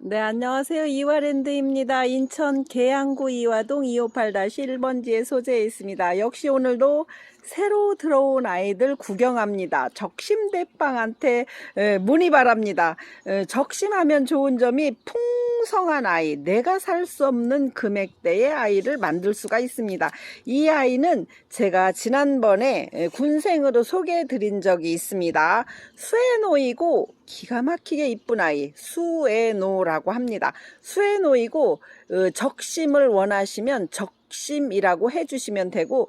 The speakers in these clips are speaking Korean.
네, 안녕하세요. 이화랜드입니다. 인천 계양구 이화동 258-1번지에 소재해 있습니다. 역시 오늘도 새로 들어온 아이들 구경합니다. 적심대빵한테 에, 문의 바랍니다. 에, 적심하면 좋은 점이 풍성한 아이, 내가 살 수 없는 금액대의 아이를 만들 수가 있습니다. 이 아이는 제가 지난번에 에, 군생으로 소개해 드린 적이 있습니다. 수에노이고 기가 막히게 이쁜 아이 수에노라고 합니다. 수에노이고 어, 적심을 원하시면 적 심이라고 해주시면 되고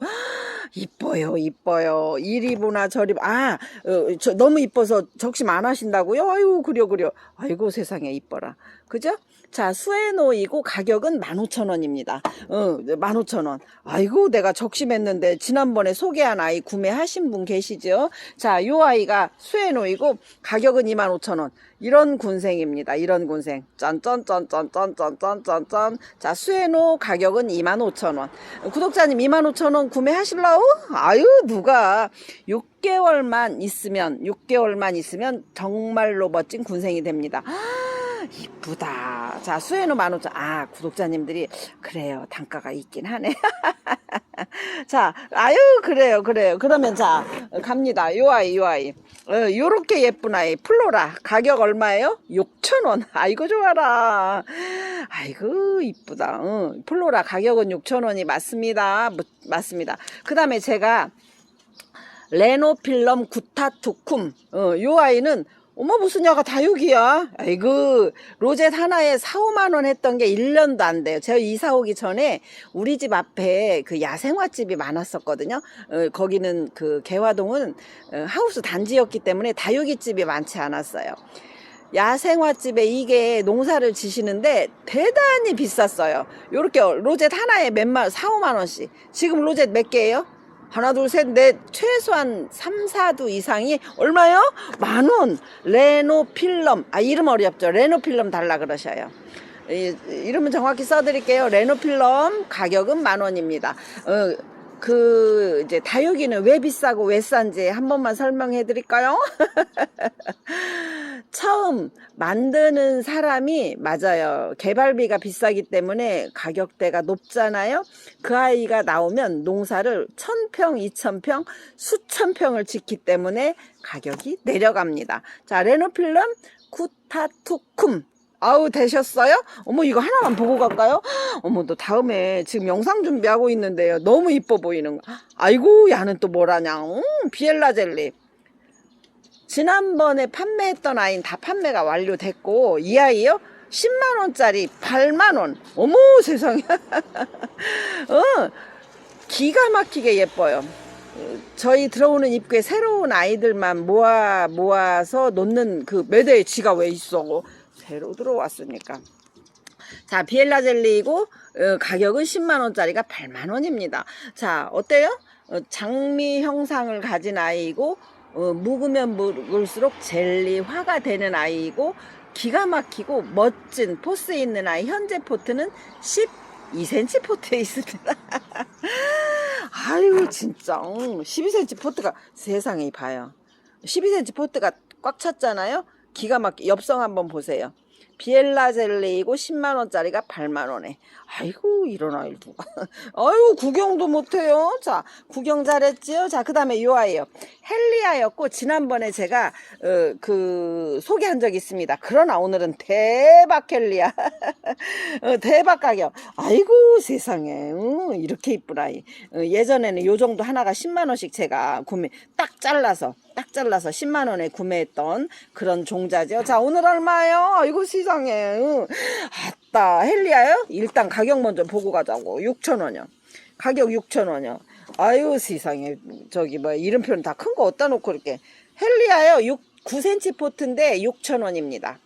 이뻐요, 이뻐요. 이리 보나 저리 보- 아, 어, 저 너무 이뻐서 적심 안 하신다고요? 아유, 그려 그려. 아이고 세상에 이뻐라. 그죠? 자, 수에노이고 가격은 15,000원입니다. 어, 15,000원. 아이고, 내가 적심했는데 지난번에 소개한 아이 구매하신 분 계시죠? 자, 요 아이가 수에노이고 가격은 25,000원. 이런 군생입니다. 이런 군생. 짠짠짠짠짠짠짠짠. 자, 수에노 가격은 25,000원. 구독자님 25,000원 구매하실라우? 아유, 누가 6개월만 있으면 6개월만 있으면 정말로 멋진 군생이 됩니다. 이쁘다. 자, 수에노 15,000원. 아, 구독자님들이 그래요. 단가가 있긴 하네. 자, 아유, 그래요, 그래요. 그러면 자, 갑니다. 요 아이, 요 아이. 어, 요렇게 예쁜 아이, 플로라. 가격 얼마예요? 6,000원. 아이고, 좋아라. 아이고, 이쁘다. 어, 플로라 가격은 6,000원이 맞습니다. 무- 맞습니다. 그 다음에 제가 레노필럼 구타투쿰. 어, 요 아이는 어머 무슨 야가 다육이야. 아이고 로젯 하나에 4, 5만 원 했던 게 1년도 안 돼요. 제가 이사 오기 전에 우리 집 앞에 그 야생화집이 많았었거든요. 어, 거기는 그 개화동은 어, 하우스 단지였기 때문에 다육이집이 많지 않았어요. 야생화집에 이게 농사를 지시는데 대단히 비쌌어요. 요렇게 로젯 하나에 몇만 4, 5만 원씩. 지금 로젯 몇 개예요? 하나, 둘, 셋, 넷, 최소한 3, 4두 이상이 얼마요? 만 원. 레노필럼. 아, 이름 어렵죠. 레노필럼 달라 그러셔요. 이, 이름은 정확히 써드릴게요. 레노필럼 가격은 만 원입니다. 어, 그, 이제 다육이는 왜 비싸고 왜 싼지 한 번만 설명해 드릴까요? 처음 만드는 사람이 맞아요. 개발비가 비싸기 때문에 가격대가 높잖아요. 그 아이가 나오면 농사를 천평, 이천평, 수천평을 짓기 때문에 가격이 내려갑니다. 자, 레노필름 쿠타투쿰. 아우 되셨어요? 어머 이거 하나만 보고 갈까요? 어머 너 다음에 지금 영상 준비하고 있는데요. 너무 이뻐 보이는 거. 아이고 야는 또 뭐라냐? 음, 비엘라 젤리. 지난번에 판매했던 아이는 다 판매가 완료됐고 이 아이요 10만 원짜리 8만 원. 어머 세상에. 어, 기가 막히게 예뻐요. 어, 저희 들어오는 입구에 새로운 아이들만 모아 모아서 놓는 그 매대에 쥐가 왜 있어? 새로 들어왔으니까. 자, 비엘라 젤리이고 어, 가격은 10만 원짜리가 8만 원입니다. 자, 어때요? 어, 장미 형상을 가진 아이이고 어, 묵으면 묵을수록 젤리화가 되는 아이이고 기가 막히고 멋진 포스 있는 아이. 현재 포트는 12cm 포트에 있습니다. 아유 진짜 응, 12cm 포트가 세상에 봐요. 12cm 포트가 꽉 찼잖아요. 기가 막히 엽성 한번 보세요. 비엘라 젤리이고 10만 원짜리가 8만 원에. 아이고 이런 아이를 누가. 아유 구경도 못해요. 자 구경 잘했지요. 자 그 다음에 요 아이요. 헬리아였고 지난번에 제가 어, 그 소개한 적이 있습니다. 그러나 오늘은 대박 헬리아. 어, 대박 가격. 아이고 세상에 어, 이렇게 이쁜 아이. 어, 예전에는 요 정도 하나가 10만 원씩 제가 구매 딱 잘라서 딱 잘라서 10만 원에 구매했던 그런 종자죠. 자 오늘 얼마예요? 세상에. 어. 아따 헬리아요? 일단 가격 먼저 보고 가자고. 6천 원이요. 가격 6천 원이요. 아유 세상에 저기 뭐 이름표는 다 큰 거 어디다 놓고 이렇게 헬리아요 6 9cm 포트인데 6천 원입니다.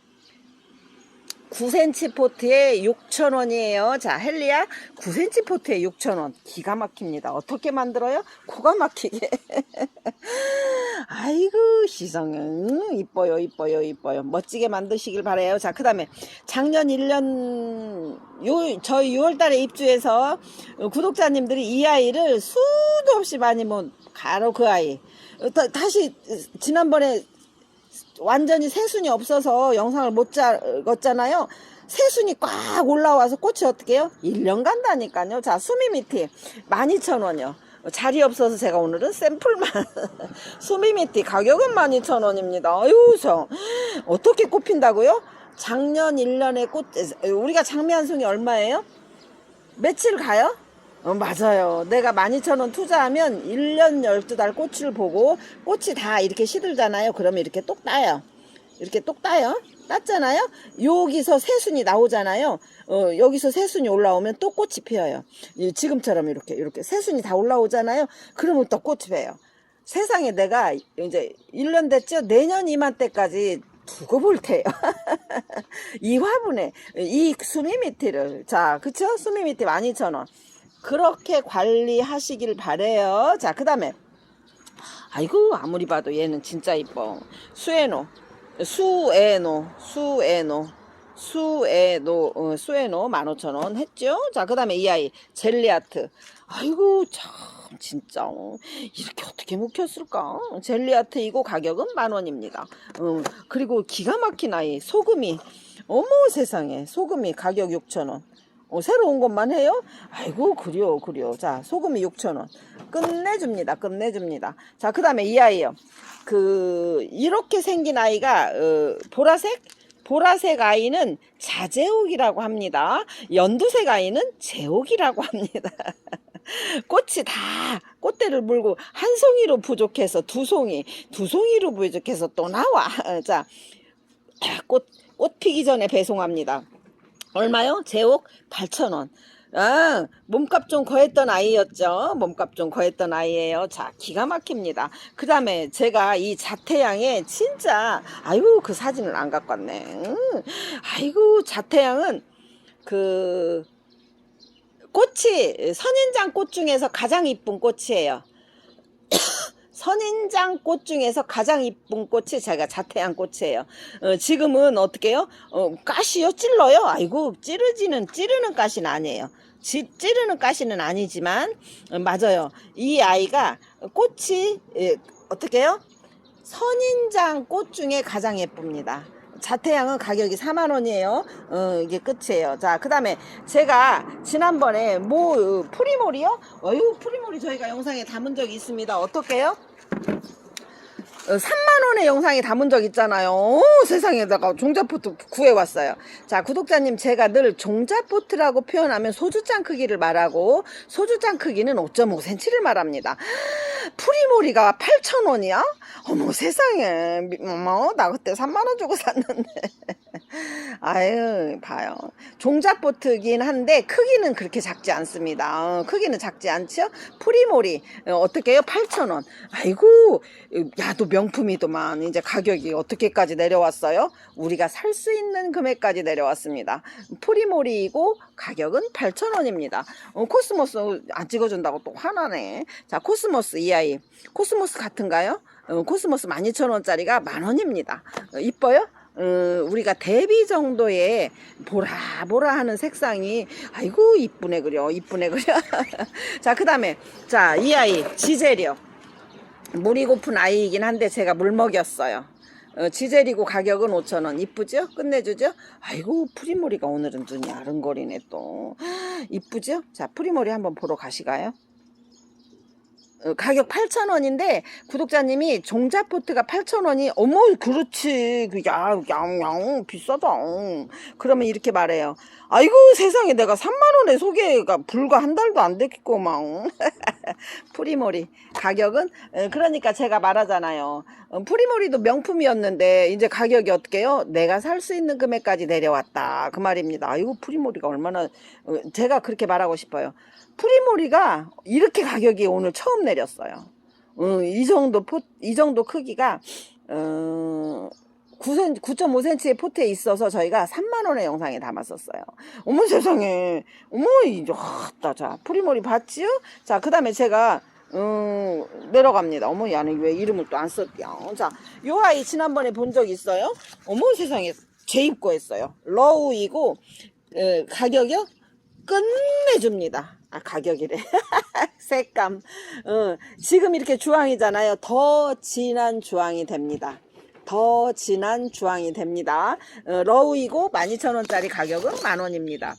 9cm 포트에 6천 원이에요. 자 헬리아 9cm 포트에 6천 원. 기가 막힙니다. 어떻게 만들어요? 코가 막히게. 아이고 시성은 음, 이뻐요 이뻐요 이뻐요 멋지게 만드시길 바래요 자 그 다음에 작년 1년 요 저희 6월 달에 입주해서 어, 구독자님들이 이 아이를 수도 없이 많이 뭐 가로 그 아이 어, 다, 다시 지난번에 완전히 새순이 없어서 영상을 못 찍었잖아요. 새순이 꽉 올라와서 꽃이 어떻게 해요? 1년 간다니까요. 자, 수미미티 12,000원이요. 자리 없어서 제가 오늘은 샘플만 수미미티 가격은 12,000원입니다. 아유, 저 어떻게 꽃핀다고요? 작년 1년에 꽃 우리가 장미 한 송이 얼마예요? 며칠 가요? 어, 맞아요. 내가 12,000원 투자하면 1년 12달 꽃을 보고 꽃이 다 이렇게 시들잖아요. 그러면 이렇게 똑 따요. 이렇게 똑 따요. 땄잖아요. 여기서 새순이 나오잖아요. 어, 여기서 새순이 올라오면 또 꽃이 피어요. 이 지금처럼 이렇게 이렇게 새순이 다 올라오잖아요. 그러면 또 꽃이 피어요. 세상에 내가 이제 1년 됐죠. 내년 이맘때까지 두고 볼 테요. 이 화분에 이 수미미티를 자 그쵸 수미미티 12,000원 그렇게 관리하시길 바래요. 자 그 다음에 아이고 아무리 봐도 얘는 진짜 이뻐 수에노 수에노 수에노 수에노 어, 수에노 15,000원 했죠. 자 그 다음에 이 아이 젤리아트 아이고 참 진짜 어, 이렇게 어떻게 묵혔을까? 젤리아트 이거 가격은 만 원입니다. 음, 그리고 기가 막힌 아이 소금이 어머 세상에 소금이 가격 6천 원. 어, 새로 온 것만 해요? 아이고 그려 그려. 자 소금이 6천 원. 끝내줍니다. 끝내줍니다. 자 그 다음에 이 아이요. 그 이렇게 생긴 아이가 어, 보라색 보라색 아이는 자제옥이라고 합니다. 연두색 아이는 제옥이라고 합니다. 꽃이 다 꽃대를 물고 한 송이로 부족해서 두 송이, 두 송이로 부족해서 또 나와. 자, 꽃, 꽃 피기 전에 배송합니다. 얼마요? 제옥 8,000원. 아, 몸값 좀 거했던 아이였죠. 몸값 좀 거했던 아이예요. 자, 기가 막힙니다. 그 다음에 제가 이 자태양에 진짜, 아이고, 그 사진을 안 갖고 왔네. 음, 아이고, 자태양은 그, 꽃이 선인장 꽃 중에서 가장 이쁜 꽃이에요. 선인장 꽃 중에서 가장 이쁜 꽃이 제가 자태양 꽃이에요. 어, 지금은 어떻게요? 어, 가시요? 찔러요? 아이고 찌르지는 찌르는 가시는 아니에요. 지, 찌르는 가시는 아니지만 어, 맞아요. 이 아이가 꽃이 예, 어떻게요? 선인장 꽃 중에 가장 예쁩니다. 자태양은 가격이 4만 원이에요. 어, 이게 끝이에요. 자, 그다음에 제가 지난번에 뭐 어, 프리몰이요? 어유 프리몰이 저희가 영상에 담은 적이 있습니다. 어떻게요? Thank you. 3만 원의 영상에 담은 적 있잖아요. 오, 세상에 내가 종자포트 구해왔어요. 자, 구독자님 제가 늘 종자포트라고 표현하면 소주잔 크기를 말하고 소주잔 크기는 5.5cm를 말합니다. 프리모리가 8,000원이야? 어머 세상에 미- 어머 나 그때 3만 원 주고 샀는데 아유 봐요 종자보트긴 한데 크기는 그렇게 작지 않습니다 어, 크기는 작지 않죠 프리모리 어, 어떻게 해요 8,000원 아이고 야도 명품이더만 이제 가격이 어떻게까지 내려왔어요? 우리가 살 수 있는 금액까지 내려왔습니다. 프리모리이고 가격은 8,000원입니다. 어, 코스모스 안 찍어준다고 또 화나네. 자 코스모스 이 아이. 코스모스 같은가요? 어, 코스모스 12,000원짜리가 만원입니다. 어, 이뻐요? 어, 우리가 대비 정도의 보라보라 하는 색상이 아이고 이쁘네 그려 이쁘네 그려. 자 그 다음에 자 이 아이 지제리요 물이 고픈 아이이긴 한데 제가 물 먹였어요 어, 지제리고 가격은 5,000원 이쁘죠? 끝내주죠? 아이고 프리모리가 오늘은 눈이 아른거리네 또 이쁘죠? 자 프리모리 한번 보러 가시가요? 어, 가격 8,000원인데 구독자님이 종자포트가 8,000원이 어머 그렇지 그 야, 양양 비싸다 그러면 이렇게 말해요 아이고 세상에 내가 3만원에 소개가 불과 한 달도 안 됐겠구만 프리모리. 가격은? 어, 그러니까 제가 말하잖아요. 어, 프리모리도 명품이었는데 이제 가격이 어떻게요? 내가 살 수 있는 금액까지 내려왔다. 그 말입니다. 아이고 프리모리가 얼마나 어, 제가 그렇게 말하고 싶어요. 프리모리가 이렇게 가격이 오늘 처음 내렸어요. 어, 이 정도 포, 이 정도 크기가 어, 9cm, 9.5cm의 포트에 있어서 저희가 3만 원의 영상에 담았었어요. 어머 세상에, 어머 이제 왔다 자 프리모리 봤지요? 자 그 다음에 제가 음, 내려갑니다. 어머, 야는 왜 이름을 또 안 썼냐. 자, 요 아이 지난번에 본 적 있어요? 어머, 세상에, 재입고 했어요. 러우이고, 에, 가격이요? 끝내줍니다. 아, 가격이래. 색감. 어, 지금 이렇게 주황이잖아요. 더 진한 주황이 됩니다. 더 진한 주황이 됩니다. 어, 러우이고 12,000원짜리 가격은 만원입니다.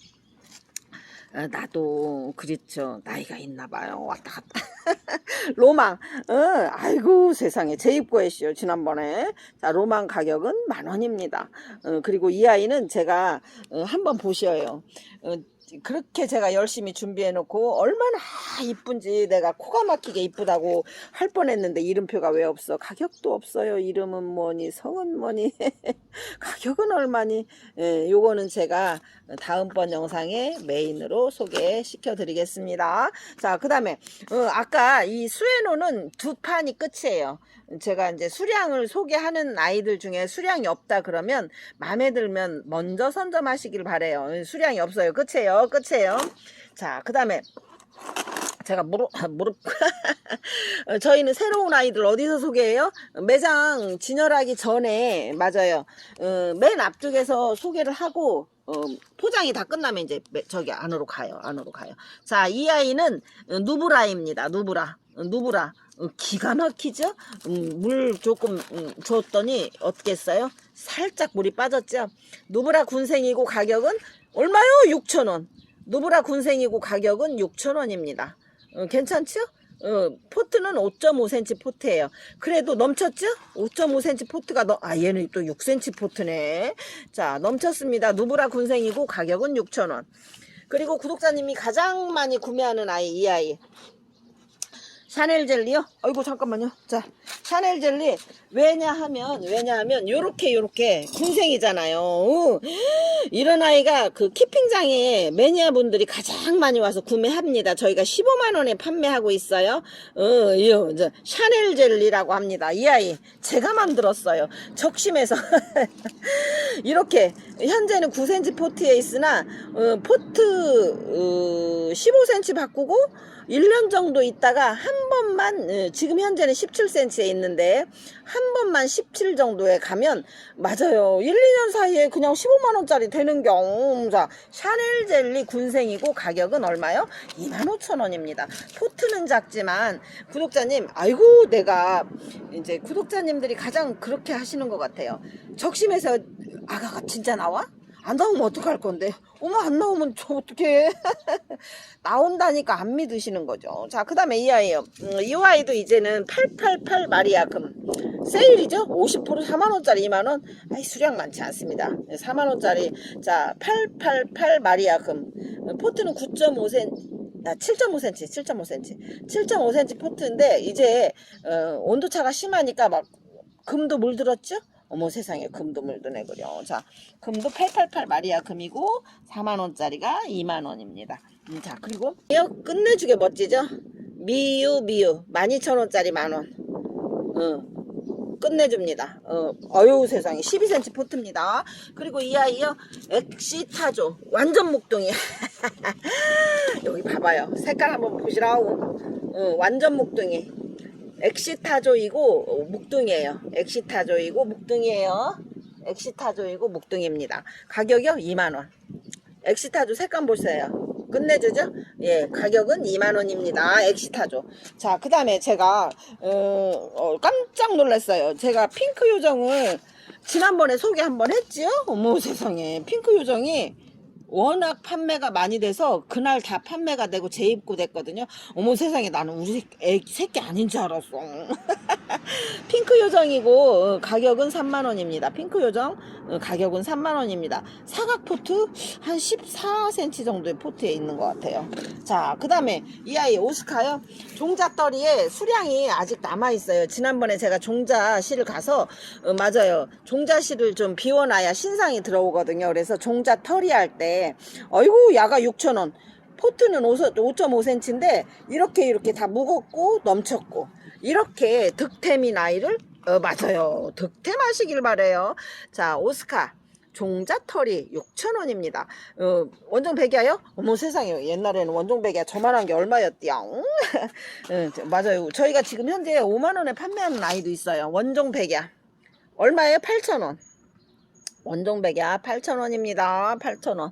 어, 나도 그랬죠. 나이가 있나 봐요. 왔다 갔다. 로망. 어, 아이고 세상에 재입고 했시요 지난번에. 자, 로망 가격은 만 원입니다. 어, 그리고 이 아이는 제가 어, 한번 보셔요. 어, 그렇게 제가 열심히 준비해 놓고 얼마나 이쁜지 내가 코가 막히게 이쁘다고 할 뻔했는데 이름표가 왜 없어? 가격도 없어요. 이름은 뭐니? 성은 뭐니 가격은 얼마니 예, 요거는 제가 다음번 영상에 메인으로 소개시켜 드리겠습니다 자그 다음에 어, 아까 이 수에노는 두 판이 끝이에요 제가 이제 수량을 소개하는 아이들 중에 수량이 없다 그러면 마음에 들면 먼저 선점하시길 바래요. 수량이 없어요. 끝이에요. 끝이에요. 자, 그 다음에 제가 무릎, 무릎. 어, 저희는 새로운 아이들 어디서 소개해요? 매장 진열하기 전에, 맞아요. 어, 맨 앞쪽에서 소개를 하고, 어, 포장이 다 끝나면 이제 매- 저기 안으로 가요. 안으로 가요. 자, 이 아이는 어, 누브라입니다. 누브라. 어, 누브라. 어, 기가 막히죠? 음, 물 조금 음, 줬더니 어떻겠어요? 살짝 물이 빠졌죠? 누브라 군생이고 가격은 얼마요? 6,000원. 누브라 군생이고 가격은 6,000원입니다. 어, 괜찮죠? 어, 포트는 5.5cm 포트예요. 그래도 넘쳤죠? 5.5cm 포트가 넘, 아 얘는 또 6cm 포트네. 자 넘쳤습니다. 누브라 군생이고 가격은 6,000원. 그리고 구독자님이 가장 많이 구매하는 아이 이 아이 샤넬 젤리요? 아이고 잠깐만요. 자, 샤넬 젤리 왜냐하면 왜냐하면 요렇게 요렇게 군생이잖아요. 어, 이런 아이가 그 키핑장에 매니아 분들이 가장 많이 와서 구매합니다. 저희가 15만 원에 판매하고 있어요. 어, 이제 샤넬 젤리라고 합니다. 이 아이 제가 만들었어요. 적심해서 이렇게 현재는 9cm 포트에 있으나 어, 포트 어, 15cm 바꾸고 1년 정도 있다가 한 번만 어, 지금 현재는 17cm에 있는데 한 번만 17 정도에 가면 맞아요 1, 2년 사이에 그냥 15만 원짜리 되는 경우 자 샤넬 젤리 군생이고 가격은 얼마요? 25,000원입니다 포트는 작지만 구독자님 아이고 내가 이제 구독자님들이 가장 그렇게 하시는 것 같아요 적심해서 아가가 진짜 나와? 안 나오면 어떡할 건데? 어머, 안 나오면 저 어떡해? 나온다니까 안 믿으시는 거죠. 자, 그 다음에 이 아이요. 음, 이 아이도 이제는 888 마리아금. 세일이죠? 50% 4만원짜리 2만원? 아이, 수량 많지 않습니다. 4만원짜리. 자, 888 마리아금. 포트는 9.5cm. 아, 7.5cm, 7.5cm. 7.5cm 포트인데, 이제, 어, 온도차가 심하니까 막, 금도 물들었죠? 어머 세상에 금도 물드네 그려. 자 금도 888 마리아 금이고 4만 원짜리가 2만 원입니다. 음, 자 그리고 이거 끝내주게 멋지죠? 미유 미유 12,000원짜리 만원. 어, 끝내줍니다. 어, 어유 세상에 12cm 포트입니다. 그리고 이 아이요 엑시타조 완전 목동이 여기 봐봐요. 색깔 한번 보시라고. 어, 완전 목동이. 엑시타조이고 어, 묵둥이에요. 엑시타조이고 묵둥이에요. 엑시타조이고 묵둥입니다. 가격이요 2만원. 엑시타조 색감 보세요. 끝내주죠? 예, 가격은 2만원입니다. 엑시타조. 자, 그 다음에 제가, 어, 어, 깜짝 놀랐어요. 제가 핑크 요정을 지난번에 소개 한번 했지요? 어머 세상에. 핑크 요정이 워낙 판매가 많이 돼서 그날 다 판매가 되고 재입고 됐거든요. 어머 세상에 나는 우리 새- 애, 새끼 아닌 줄 알았어. 핑크 요정이고 어, 가격은 3만 원입니다. 핑크 요정 어, 가격은 3만 원입니다. 사각 포트 한 14cm 정도의 포트에 있는 것 같아요. 자, 그다음에 이 아이 오스카요. 종자떨이에 수량이 아직 남아 있어요. 지난번에 제가 종자실을 가서 어, 맞아요. 종자실을 좀 비워놔야 신상이 들어오거든요. 그래서 종자 털이 할때 어이구 야가 6천 원. 포트는 5.5cm인데 이렇게 이렇게 다 묵었고 넘쳤고 이렇게 득템인 아이를 어, 맞아요 득템하시길 바래요 자 오스카 종자털이 6,000원입니다. 어, 원종 백야요? 어머 세상에 옛날에는 원종 백야 저만한 게 얼마였디요? 어, 저- 맞아요. 저희가 지금 현재 5만 원에 판매하는 아이도 있어요. 원종 백야 얼마예요? 8,000원. 원종 백야 8,000원입니다. 8,000원.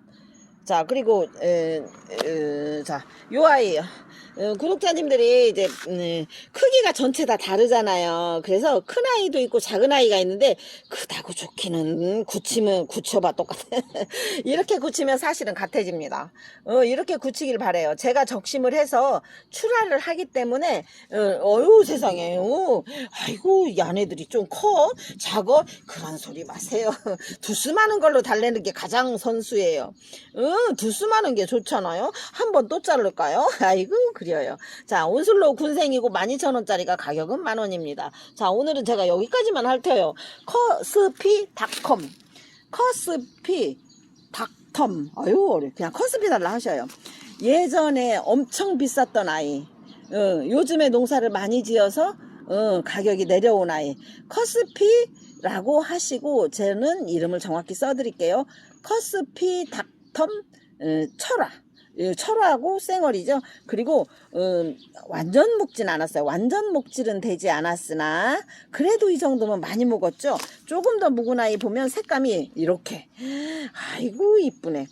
자, 그리고, 에, 에, 자, 요 아이, 어, 구독자님들이 이제, 음, 크기가 전체 다 다르잖아요. 그래서 큰 아이도 있고 작은 아이가 있는데, 크다고 좋기는, 굳히면, 굳혀봐, 똑같아. 이렇게 굳히면 사실은 같아집니다. 어, 이렇게 굳히길 바래요. 제가 적심을 해서 출하를 하기 때문에, 어, 어유 세상에, 어, 아이고, 이 아내들이 좀 커? 작어? 그런 소리 마세요. 두스 많은 걸로 달래는 게 가장 선수예요. 응, 두수 많은 게 좋잖아요. 한 번 또 자를까요? 아이고, 그려요. 자, 온슬로 군생이고 12,000원짜리가 가격은 만원입니다. 자, 오늘은 제가 여기까지만 할 테요. 커스피닷컴. 커스피닷컴. 아유, 어려. 그냥 커스피 달라 하셔요. 예전에 엄청 비쌌던 아이. 어, 요즘에 농사를 많이 지어서 어, 가격이 내려온 아이. 커스피라고 하시고 저는 이름을 정확히 써드릴게요. 커스피닷 컴 어, 철화. 예, 철화하고 쌩얼이죠. 그리고 음, 완전 먹진 않았어요. 완전 먹질은 되지 않았으나 그래도 이 정도면 많이 먹었죠. 조금 더 묵은 아이 보면 색감이 이렇게 아이고 이쁘네.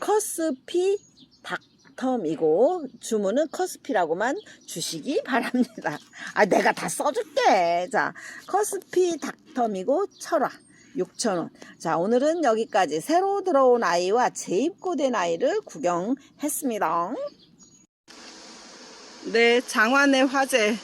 커스피 닥텀이고 주문은 커스피라고만 주시기 바랍니다. 아 내가 다 써줄게. 자 커스피 닥텀이고 철화 6,000원. 자, 오늘은 여기까지 새로 들어온 아이와 재입고된 아이를 구경했습니다. 네, 장안의 화제.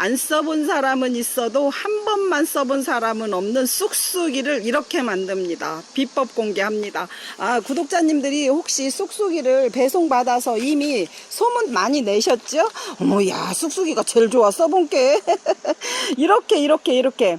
안 써본 사람은 있어도 한 번만 써본 사람은 없는 쑥쑥이를 이렇게 만듭니다. 비법 공개합니다. 아, 구독자님들이 혹시 쑥쑥이를 배송받아서 이미 소문 많이 내셨죠? 어머, 야, 쑥쑥이가 제일 좋아. 써본 게. 이렇게, 이렇게, 이렇게.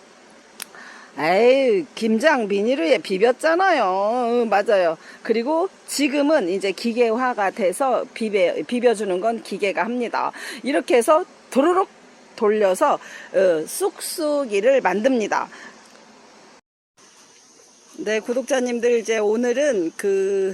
에이, 김장 비닐에 비볐잖아요. 어, 맞아요. 그리고 지금은 이제 기계화가 돼서 비벼, 비벼주는 건 기계가 합니다. 이렇게 해서 도로록 돌려서 어, 쑥쑥이를 만듭니다. 네, 구독자님들 이제 오늘은 그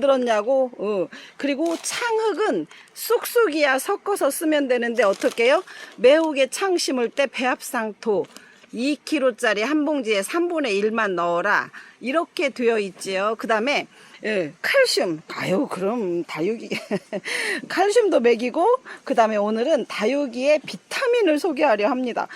들었냐고? 어. 그리고 창흑은 쑥쑥이야 섞어서 쓰면 되는데 어떻게요? 매우게 창 심을 때 배합상토 2kg짜리 한 봉지에 3분의 1만 넣어라. 이렇게 되어 있지요. 그 다음에 예, 칼슘 아유 그럼 다육이 칼슘도 먹이고 그 다음에 오늘은 다육이의 비타민을 소개하려 합니다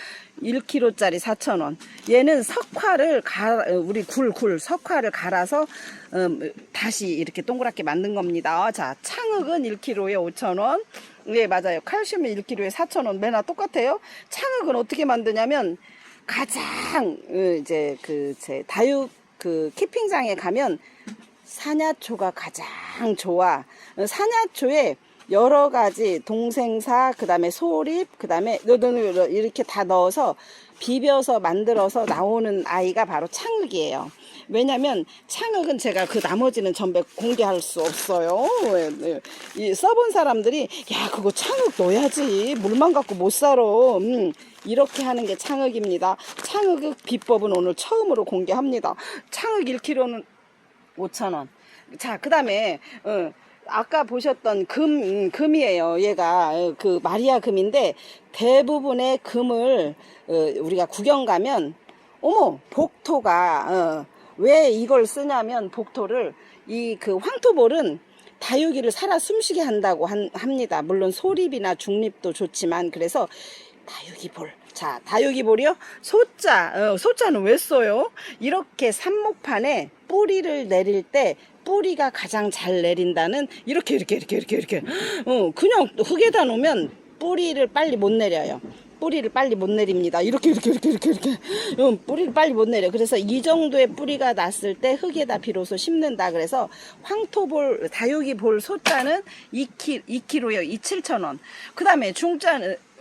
1kg짜리 4,000원. 얘는 석화를 가, 우리 굴, 굴, 석화를 갈아서, 음, 다시 이렇게 동그랗게 만든 겁니다. 자, 창흑은 1kg에 5,000원. 네, 맞아요. 칼슘은 1kg에 4,000원. 매나 똑같아요. 창흑은 어떻게 만드냐면, 가장, 어, 이제, 그, 제, 다육, 그, 키핑장에 가면, 사냐초가 가장 좋아. 어, 사냐초에 여러 가지 동생사 그 다음에 소립 그 다음에 이렇게 다 넣어서 비벼서 만들어서 나오는 아이가 바로 창흑이에요. 왜냐면 창흑은 제가 그 나머지는 전부 공개할 수 없어요. 예, 예. 이 써본 사람들이 야 그거 창흑 넣어야지 물만 갖고 못 살아. 음, 이렇게 하는 게 창흑입니다. 창흑 비법은 오늘 처음으로 공개합니다. 창흑 1kg는 5,000원. 자, 그 다음에, 어, 아까 보셨던 금, 음, 금이에요. 얘가, 어, 그, 마리아 금인데, 대부분의 금을, 어, 우리가 구경 가면, 어머, 복토가, 어, 왜 이걸 쓰냐면, 복토를, 이 그 황토볼은 다육이를 살아 숨쉬게 한다고 한- 합니다. 물론 소립이나 중립도 좋지만, 그래서 다육이볼. 자, 다육이볼이요? 소자, 어, 소자는 왜 써요? 이렇게 삽목판에 뿌리를 내릴 때 뿌리가 가장 잘 내린다는 이렇게 이렇게 이렇게 이렇게 이렇게 어, 그냥 흙에다 놓으면 뿌리를 빨리 못 내려요. 뿌리를 빨리 못 내립니다. 이렇게 이렇게 이렇게 이렇게 이렇게 어, 뿌리를 빨리 못 내려. 그래서 이 정도의 뿌리가 났을 때 흙에다 비로소 심는다. 그래서 황토볼 다육이 볼 소자는 2키 2kg요. 2,7,000원. 그다음에 중자는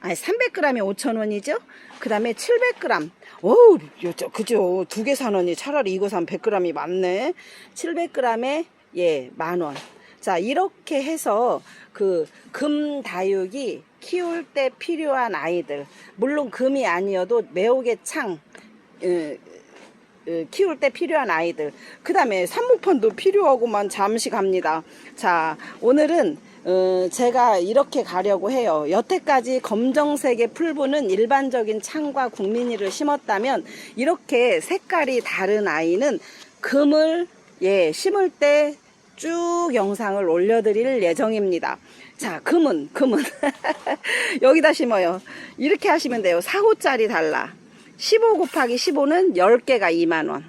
아니 300g에 5,000원이죠. 그 다음에 700g. 어우, 그죠. 두 개 사느니 차라리 이거 사면 100g이 많네. 700g에 예, 만 원. 자, 이렇게 해서 그 금 다육이 키울 때 필요한 아이들. 물론 금이 아니어도 매혹의 창 키울 때 필요한 아이들. 그 다음에 산모판도 필요하고만 잠시 갑니다. 자, 오늘은 어, 제가 이렇게 가려고 해요. 여태까지 검정색의 풀분은 일반적인 창과 국민이를 심었다면 이렇게 색깔이 다른 아이는 금을 예, 심을 때 쭉 영상을 올려드릴 예정입니다. 자, 금은, 금은. 여기다 심어요. 이렇게 하시면 돼요. 4호짜리 달라. 15 곱하기 15는 10개가 2만원.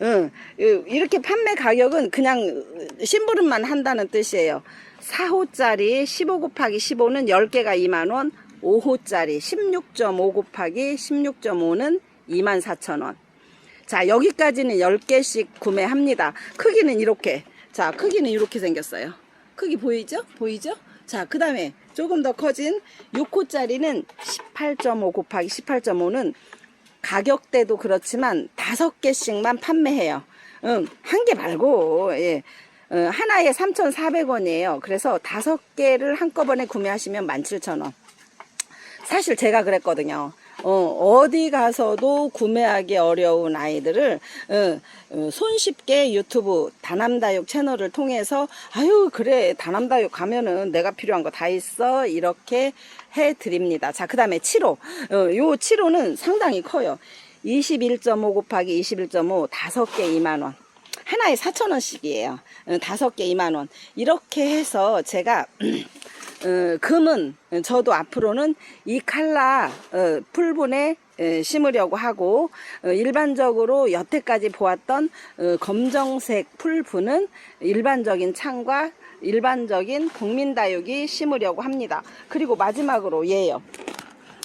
응, 이렇게 판매 가격은 그냥 심부름만 한다는 뜻이에요. 4호짜리 15 곱하기 15는 10개가 2만원, 5호짜리 16.5 곱하기 16.5는 24,000원. 자, 여기까지는 10개씩 구매합니다. 크기는 이렇게. 자, 크기는 이렇게 생겼어요. 크기 보이죠? 보이죠? 자, 그 다음에 조금 더 커진 6호짜리는 18.5 곱하기 18.5는 가격대도 그렇지만 다섯 개씩만 판매해요. 응, 한 개 말고, 예. 어, 하나에 3,400원이에요. 그래서 다섯 개를 한꺼번에 구매하시면 17,000원. 사실 제가 그랬거든요. 어, 디 가서도 구매하기 어려운 아이들을 어, 어, 손쉽게 유튜브 다남다육 채널을 통해서 아유 그래 다남다육 가면은 내가 필요한 거 다 있어 이렇게 해 드립니다. 자 그 다음에 7호 어, 요 7호는 상당히 커요. 21.5 곱하기 21.5 다섯 개 2만 원. 하나에 4,000원씩이에요. 다섯 개 2만 원. 이렇게 해서 제가 어, 금은 저도 앞으로는 이 칼라 어, 풀분에 에, 심으려고 하고 어, 일반적으로 여태까지 보았던 어, 검정색 풀분은 일반적인 창과 일반적인 국민다육이 심으려고 합니다. 그리고 마지막으로 얘요.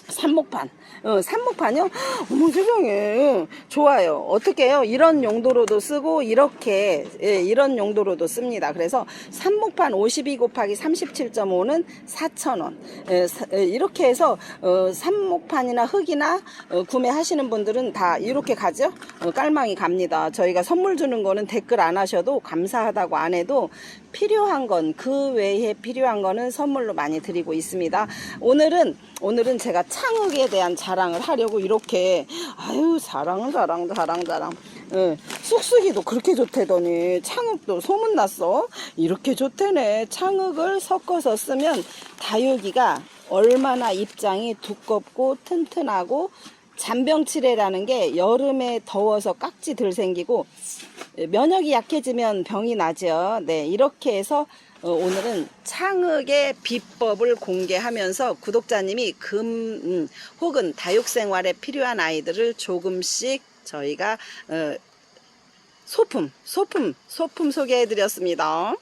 산목판. 어, 산목판이요? 어머 세상에. 좋아요. 어떻게 해요? 이런 용도로도 쓰고, 이렇게, 예, 이런 용도로도 씁니다. 그래서 산목판 52 곱하기 37.5는 4,000원. 예, 사- 예, 이렇게 해서, 어, 산목판이나 흙이나 어, 구매하시는 분들은 다 이렇게 가죠? 어, 깔망이 갑니다. 저희가 선물 주는 거는 댓글 안 하셔도 감사하다고 안 해도 필요한 건, 그 외에 필요한 거는 선물로 많이 드리고 있습니다. 오늘은, 오늘은 제가 창흑에 대한 자랑을 하려고 이렇게, 아유, 자랑, 자랑, 자랑, 자랑. 예, 쑥쑥이도 그렇게 좋대더니 창흑도 소문났어. 이렇게 좋대네. 창흑을 섞어서 쓰면 다육이가 얼마나 입장이 두껍고 튼튼하고 잔병치레라는 게 여름에 더워서 깍지 들 생기고 면역이 약해지면 병이 나죠. 네, 이렇게 해서 어, 오늘은 창흑의 비법을 공개하면서 구독자님이 금 음, 혹은 다육 생활에 필요한 아이들을 조금씩 저희가 어, 소품, 소품, 소품 소개해 드렸습니다.